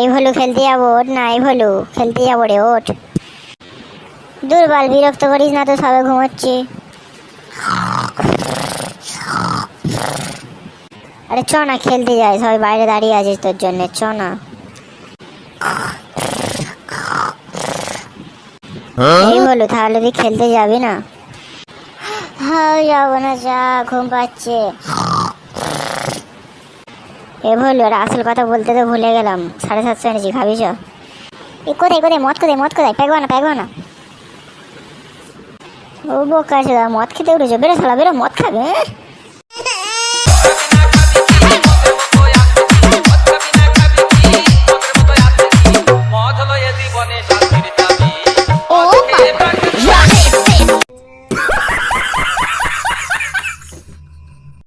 এই ভলু খেলতে যাব, ওঠ না, এই ভলু খেলতে যাব রে, ওঠ। দুর্বল, বিরক্ত করিস না তো, সবে ঘুমোচ্ছে। আরে, চ না, খেলতে যাই, সবাই বাইরে দাঁড়িয়ে আছিস তোর জন্য, চ না। এই বলো তাহলে তুই খেলতে যাবি না? হ্যাঁ যাব না, যা, ঘুম পাচ্ছে। এ ভুল এটা আসল কথা বলতে তো ভুলে গেলাম। সাড়ে সাতশো এনেছি খাবি এ কোথায় কোথায়? মদ কোথায় মদ কোথায়? প্যাকবা না প্যাকবা না ও বোকা আছে দাদা মদ খেতে উঠেছো? বেরো সালা বেরো, মদ খাবে হ্যাঁ? জীবনে